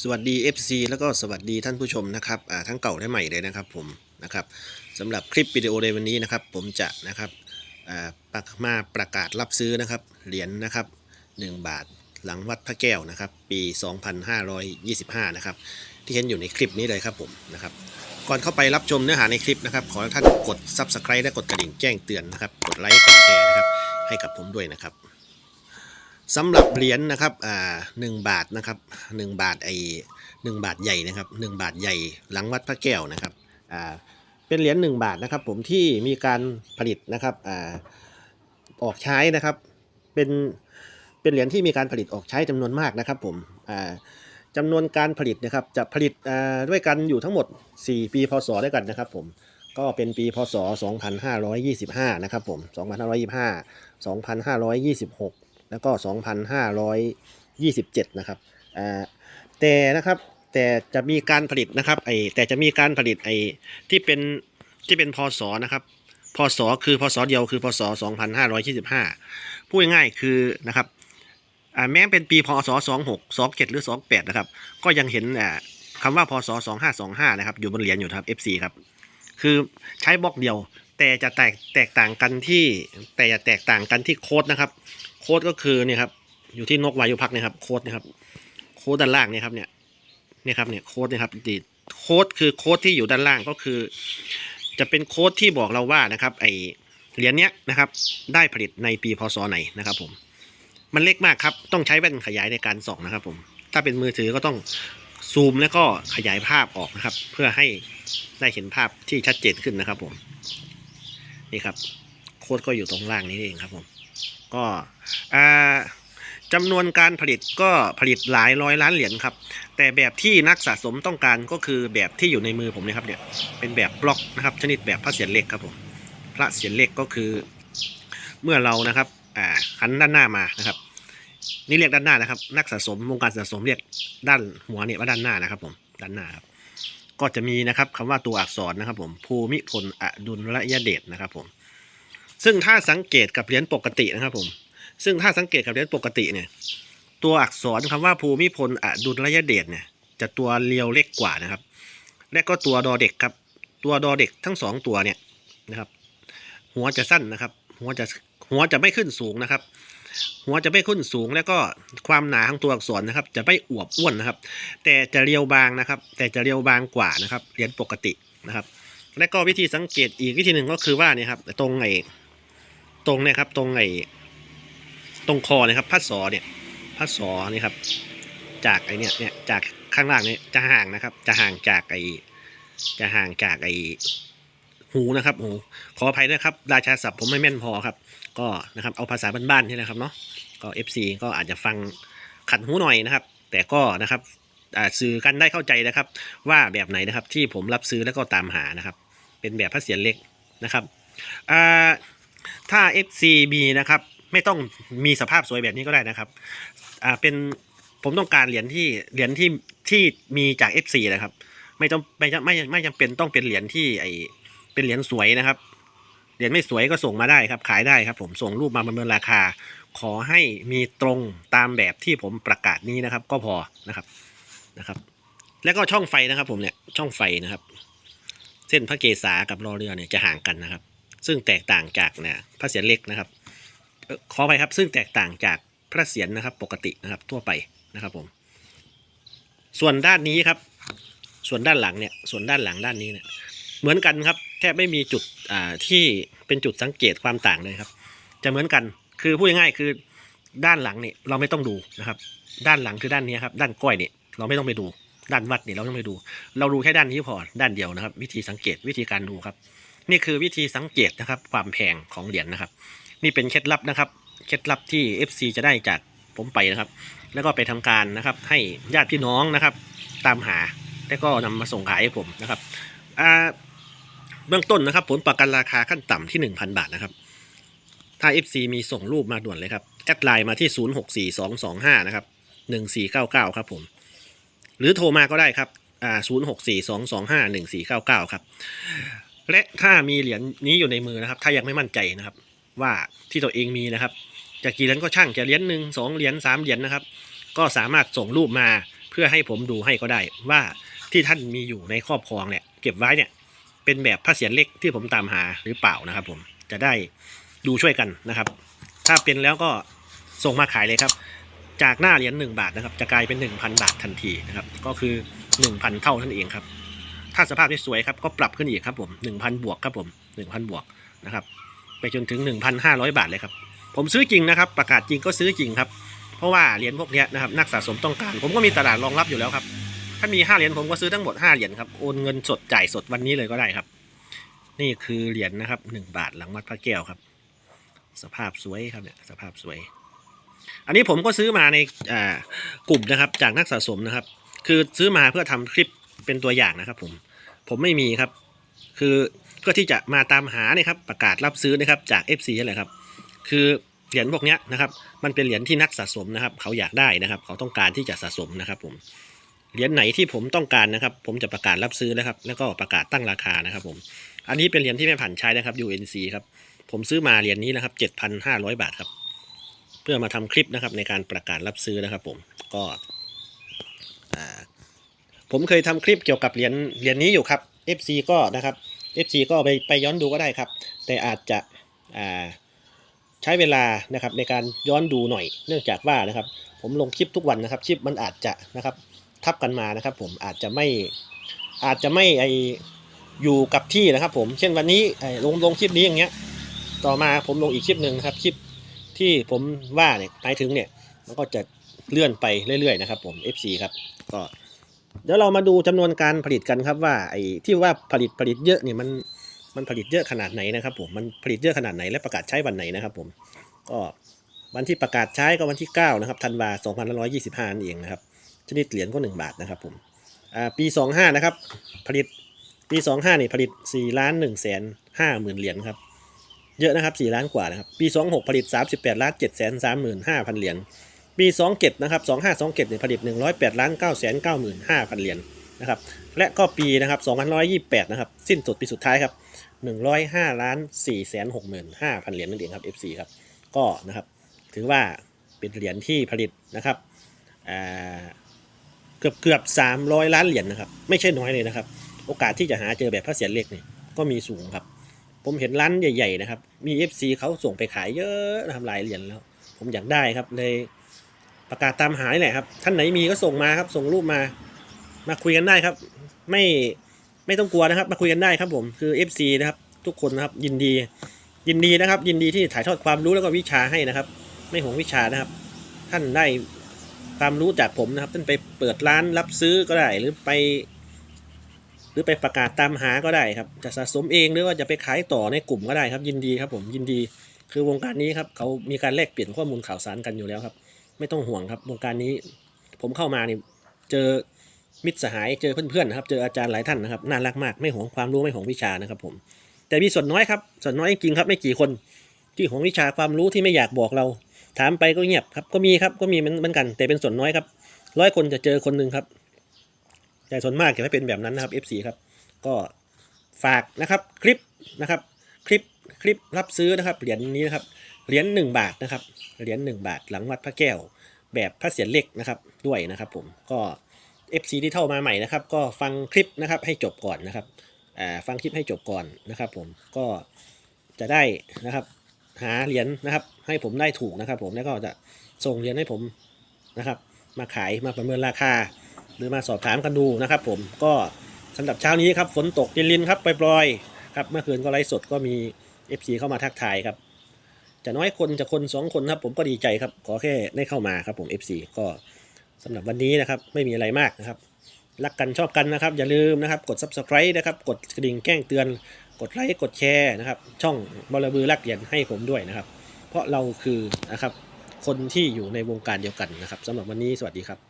สวัสดี FC แล้วก็สวัสดีท่านผู้ชมนะครับทั้งเก่าและใหม่เลยนะครับผมนะครับสำหรับคลิปวิดีโอในวันนี้นะครับ ผมจะนะครับประมาประกาศรับซื้อนะครับเหรียญนะครับ 1 บาทหลังวัดพระแก้วนะครับ ปี 2525 นะครับ ที่เห็นอยู่ในคลิปนี้เลยครับผมนะครับก่อนเข้าไปรับชมเนื้อหาในคลิปนะครับ ขอท่านกด Subscribe และกดกระดิ่งแจ้งเตือนนะครับ กดไลค์กดแชร์นะครับ ให้กับผมด้วยนะครับ สำหรับเหรียญนะครับอ่าหนึ่งบาทนะครับหนึ่งบาทไอหนึ่งบาทใหญ่นะครับหนึ่งบาทใหญ่หลังวัดพระแก้วนะครับอ่าเป็นเหรียญหนึ่งบาทนะครับผมที่มีการผลิตนะครับอ่าออกใช้นะครับเป็นเป็นเหรียญที่มีการผลิตออกใช้จำนวนมากนะครับผมอ่าจำนวนการผลิตนะครับจะผลิตอ่าด้วยกันอยู่ทั้งหมด 4 ปีพศด้วยกันนะครับผมก็เป็นปีพศ 2525 นะครับผม 2525 2526 แล้วก็ 2,527 นะครับอ่าแต่นะครับแต่จะมีการผลิตนะครับไอแต่จะมีการผลิตไอที่เป็นที่เป็นพศนะครับพศคือพศเดียวคือพศ 2525 พูดง่ายๆคือนะครับอ่าแม้เป็นปีพศ 26 27 หรือ 28 นะครับ ก็ยังเห็นอ่าคำว่าพศ 2525 นะครับ อยู่บนเหรียญอยู่ครับ FC ครับ คือใช้บล็อกเดียว แต่จะแตกแตกต่างกันที่แต่จะแตกต่างกันที่โค้ดนะครับ โค้ดก็คือเนี่ยครับ อยู่ที่นกวายุพักเนี่ยครับ โค้ดนะครับ โค้ดด้านล่างเนี่ยครับ เนี่ย เนี่ยครับ เนี่ยโค้ดนี่ยครับดีโค้ดคือโค้ดที่อยู่ด้านล่างก็คือ จะเป็นโค้ดที่บอกเราว่านะครับไอเหรียญเนี้ยนะครับ ได้ผลิตในปีพศไหนนะครับ ผม มันเล็กมากครับ ต้องใช้แว่นขยายในการส่องนะครับ ผม ถ้าเป็นมือถือก็ต้องซูมแล้วก็ขยายภาพออกนะครับ เพื่อให้ได้เห็นภาพที่ชัดเจนขึ้นนะครับ ผม นี่ครับ โค้ดก็อยู่ตรงล่างนี้เองครับผม ก็อ่าจำนวนการผลิตก็ผลิตหลายร้อยล้านเหรียญครับ แต่แบบที่นักสะสมต้องการก็คือแบบที่อยู่ในมือผมนะครับเนี่ยเป็นแบบบล็อกนะครับ ชนิดแบบพระเศียรเล็กครับผมพระเศียรเล็กก็คือ เมื่อเรานะครับอ่าหันด้านหน้ามานะครับ นี่เรียกด้านหน้านะครับ นักสะสมวงการสะสมเรียกด้านหัวเนี่ยว่าด้านหน้านะครับผมด้านหน้าครับก็จะมีนะครับคำว่าตัวอักษรนะครับผมภูมิพลอดุลยเดชนะครับผม ซึ่งถ้าสังเกตกับเหรียญปกตินะครับผม ซึ่งถ้าสังเกตกับเหรียญปกติเนี่ย ตัวอักษรคำว่าภูมิพลอดุลยเดชเนี่ยจะตัวเรียวเล็กกว่านะครับ และก็ตัวดอเด็กครับ ตัวดอเด็กทั้งสองตัวเนี่ยนะครับ หัวจะสั้นนะครับ หัวจะหัวจะไม่ขึ้นสูงนะครับ หัวจะไม่ขึ้นสูงแล้วก็ความหนาของตัวอักษรนะครับ จะไม่อวบอ้วนนะครับ แต่จะเรียวบางนะครับ แต่จะเรียวบางกว่านะครับเหรียญปกตินะครับ และก็วิธีสังเกตอีกวิธีหนึ่งก็คือว่าเนี่ยครับตรงไอ้ ตรงเนี่ยครับตรงไอ้ตรงคอเนี่ยครับพัดสอเนี่ยพัดสอนี่ครับ จากไอ้เนี่ยเนี่ยจากข้างล่างเนี่ยจะห่างนะครับ จะห่างจากไอ้จะห่างจากไอ้หูนะครับหูขออภัยนะครับ ราชาศัพท์ผมไม่แม่นพอครับ ก็นะครับเอาภาษาบ้านๆนี่แหละครับเนาะก็ FC ก็อาจจะฟังขัดหูหน่อยนะครับ แต่ก็นะครับสื่อกันได้เข้าใจนะครับ ว่าแบบไหนนะครับที่ผมรับซื้อแล้วก็ตามหานะครับ เป็นแบบพระเศียรเล็กนะครับอ่า ถ้า FC มีนะครับ ไม่ต้องมีสภาพสวยแบบนี้ก็ได้นะครับ อ่าเป็นผมต้องการเหรียญที่เหรียญที่ที่มีจาก FC นะครับ ไม่ต้องไม่จำไม่ไม่จำเป็นต้องเป็นเหรียญที่ไอเป็นเหรียญสวยนะครับเหรียญไม่สวยก็ส่งมาได้ครับ ขายได้ครับ ผมส่งรูปมาประเมินราคา ขอให้มีตรงตามแบบที่ผมประกาศนี้นะครับ ก็พอนะครับนะครับ แล้วก็ช่องไฟนะครับ ผมเนี่ยช่องไฟนะครับ เส้นพระเกศากับรอเรือเนี่ยจะห่างกันนะครับ ซึ่งแตกต่างจากเนี่ยพระเศียรเล็กนะครับขอไปครับซึ่งแตกต่างจากพระเศียรนะครับปกตินะครับทั่วไปนะครับผมส่วนด้านนี้ครับ ส่วนด้านหลังเนี่ยส่วนด้านหลังด้านนี้เนี่ยเหมือนกันครับ แทบไม่มีจุดอ่าที่เป็นจุดสังเกตความต่างเลยครับ จะเหมือนกันคือพูดง่ายๆคือด้านหลังเนี่ยเราไม่ต้องดูนะครับ ด้านหลังคือด้านนี้ครับ ด้านก้อยเนี่ยเราไม่ต้องไปดู ด้านวัดเนี่ยเราไม่ต้องไปดู เราดูแค่ด้านนี้พอด้านเดียวนะครับ วิธีสังเกตวิธีการดูครับ นี่คือวิธีสังเกตนะครับ ความแพงของเหรียญนะครับ นี่เป็นเคล็ดลับนะครับ เคล็ดลับที่ FC จะได้จากผมไปนะครับ แล้วก็ไปทำการนะครับ ให้ญาติพี่น้องนะครับ ตามหาแล้วก็นำมาส่งขายให้ผมนะครับเบื้องต้นนะครับ ผลประกันราคาขั้นต่ำที่ 1,000 บาทนะครับถ้า FC มีส่งรูปมาด่วนเลยครับแอดไลน์มาที่ 064225 นะครับ 1499 ครับผม หรือโทรมาก็ได้ครับ อ่า 0642251499 ครับ และถ้ามีเหรียญนี้อยู่ในมือนะครับ ถ้ายังไม่มั่นใจนะครับ ว่าที่ตัวเองมีนะครับจะกี่เหรียญก็ช่างจะเหรียญหนึ่งสองเหรียญสามเหรียญนะครับ ก็สามารถส่งรูปมาเพื่อให้ผมดูให้ก็ได้ว่าที่ท่านมีอยู่ในครอบครองเนี่ยเก็บไว้เนี่ยเป็นแบบพระเศียรเล็กที่ผมตามหาหรือเปล่านะครับ ผมจะได้ดูช่วยกันนะครับ ถ้าเป็นแล้วก็ส่งมาขายเลยครับ จากหน้าเหรียญ1บาทนะครับ จะกลายเป็น 1,000 บาททันทีนะครับ ก็คือ 1,000 เท่านั่นเองครับ ถ้าสภาพสวยครับก็ปรับขึ้นอีกครับผม1,000 บวกครับผม1,000 บวกนะครับไปจนถึง 1,500 บาทเลยครับผมซื้อจริงนะครับ ประกาศจริงก็ซื้อจริงครับ เพราะว่าเหรียญพวกนี้นะครับนักสะสมต้องการ ผมก็มีตลาดรองรับอยู่แล้วครับ ถ้ามี 5 เหรียญผมก็ซื้อทั้งหมด 5 เหรียญครับโอนเงินสดจ่ายสดวันนี้เลยก็ได้ครับ นี่คือเหรียญนะครับ 1 บาทหลังวัดพระแก้วครับ สภาพสวยครับเนี่ยสภาพสวย อันนี้ผมก็ซื้อมาในอ่ากลุ่มนะครับ จากนักสะสมนะครับ คือซื้อมาเพื่อทำคลิป เป็นตัวอย่างนะครับ ผม ผมไม่มีครับ คือเพื่อที่จะมาตามหาเนี่ยครับ ประกาศรับซื้อนะครับ จาก FC นั่นแหละครับ คือเหรียญพวกนี้นะครับ มันเป็นเหรียญที่นักสะสมนะครับ เขาอยากได้นะครับ เขาต้องการที่จะสะสมนะครับ ผม เหรียญไหนที่ผมต้องการนะครับ ผมจะประกาศรับซื้อนะครับ แล้วก็ประกาศตั้งราคานะครับ ผม อันนี้เป็นเหรียญที่แม่ผ่านใช้นะครับ UNC ครับ ผมซื้อมาเหรียญนี้นะครับ 7,500 บาทครับ เพื่อมาทำคลิปนะครับในการประกาศรับซื้อนะครับ ผม ก็อ่า ผมเคยทำคลิปเกี่ยวกับเหรียญเหรียญนี้อยู่ครับ FC ก็นะครับ FC ก็ไปไปย้อนดูก็ได้ครับ แต่อาจจะใช้เวลานะครับในการย้อนดูหน่อย เนื่องจากว่านะครับ ผมลงคลิปทุกวันนะครับคลิปมันอาจจะนะครับทับกันมานะครับ ผมอาจจะไม่อาจจะไม่ไออยู่กับที่นะครับผมเช่นวันนี้ไอลงลงคลิปนี้อย่างเงี้ย ต่อมาผมลงอีกคลิปหนึ่งครับคลิปที่ผมว่าเนี่ยหมายถึงเนี่ยมันก็จะเลื่อนไปเรื่อยๆนะครับผม FC ครับก็ เดี๋ยวเรามาดูจำนวนการผลิตกันครับว่าไอ้ที่ว่าผลิตผลิตเยอะเนี่ยมันมันผลิตเยอะขนาดไหนนะครับผมมันผลิตเยอะขนาดไหนและประกาศใช้วันไหนนะครับผมก็วันที่ประกาศใช้ก็วันที่ 9 นะครับธันวา2525นั่นเองนะครับชนิดเหรียญก็ 1 บาทนะครับผมอ่าปี 25 นะครับ ผลิตปี 25นี่ผลิต4ล้าน1แสน5หมื่นเหรียญครับเยอะนะครับ4ล้านกว่านะครับปี 26 ผลิต 38ล้าน7แสน35,000เหรียญ ปี27นะครับ2527เนี่ยผลิต108ล้าน9แสน95,000เหรียญนะครับและก็ปีนะครับ2528นะครับสิ้นสุดปีสุดท้ายครับ105ล้าน4แสน65,000เหรียญนั่นเองครับ FC ครับก็นะครับถือว่าเป็นเหรียญที่ผลิตนะครับเกือบเกือบ300 ล้านเหรียญนะครับไม่ใช่น้อยเลยนะครับ โอกาสที่จะหาเจอแบบพระเศียรเล็กเนี่ยก็มีสูงครับ ผมเห็นร้านใหญ่ ๆ นะครับ มี FC เขาส่งไปขายเยอะนะครับหลายเหรียญแล้ว ผมอยากได้ครับเลย ประกาศตามหาแหละครับ ท่านไหนมีก็ส่งมาครับ ส่งรูปมา มาคุยกันได้ครับ ไม่ไม่ต้องกลัวนะครับ มาคุยกันได้ครับ ผมคือ FC นะครับ ทุกคนนะครับยินดี ยินดีนะครับ ยินดีที่ถ่ายทอดความรู้แล้วก็วิชาให้นะครับ ไม่หวงวิชานะครับ ท่านได้ความรู้จากผมนะครับ ท่านไปเปิดร้านรับซื้อก็ได้หรือไป หรือไปประกาศตามหาก็ได้ครับ จะสะสมเองหรือว่าจะไปขายต่อในกลุ่มก็ได้ครับ ยินดีครับ ผมยินดี คือวงการนี้ครับเขามีการแลกเปลี่ยนข้อมูลข่าวสารกันอยู่แล้วครับ ไม่ต้องห่วงครับวงการนี้ ผมเข้ามานี่เจอมิตรสหายเจอเพื่อนๆนะครับเจออาจารย์หลายท่านนะครับน่ารักมากไม่ห่วงความรู้ไม่ห่วงวิชานะครับ ผม แต่มีส่วนน้อยครับส่วนน้อยจริงครับ ไม่กี่คน ที่ห่วงวิชาความรู้ที่ไม่อยากบอกเรา ถามไปก็เงียบครับ ก็มีครับก็มีเหมือนกัน แต่เป็นส่วนน้อยครับร้อยคนจะเจอคนหนึ่งครับ แต่ส่วนมากจะไม่เป็นแบบนั้นนะครับ FC ครับ ก็ฝากนะครับคลิปนะครับ คลิปคลิปรับซื้อนะครับเหรียญนี้นะครับ เหรียญหนึ่งบาทนะครับเหรียญหนึ่งบาทหลังวัดพระแก้ว แบบพระเศียรเล็กนะครับด้วยนะครับ ผมก็ FC ที่เท่ามาใหม่นะครับ ก็ฟังคลิปนะครับให้จบก่อนนะครับฟังคลิปให้จบก่อนนะครับ ผมก็จะได้นะครับ หาเหรียญนะครับ ให้ผมได้ถูกนะครับ ผมแล้วก็จะส่งเหรียญให้ผมนะครับ มาขายมาประเมินราคา หรือมาสอบถามกันดูนะครับ ผมก็สำหรับเช้านี้ครับฝนตกลินลินครับปล่อยๆครับเมื่อคืนก็ไลฟ์สดก็มี FC เข้ามาทักทายครับ จะน้อยคนจะคนสองคนครับ ผมก็ดีใจครับ ขอแค่ได้เข้ามาครับผม FC ก็สำหรับวันนี้นะครับ ไม่มีอะไรมากนะครับ รักกันชอบกันนะครับ อย่าลืมนะครับ กด subscribe นะครับ กดกระดิ่งแจ้งเตือน กดไลค์กดแชร์นะครับ ช่องบอลบือรักเย็นให้ผมด้วยนะครับ เพราะเราคือนะครับคนที่อยู่ในวงการเดียวกันนะครับสำหรับวันนี้สวัสดีครับ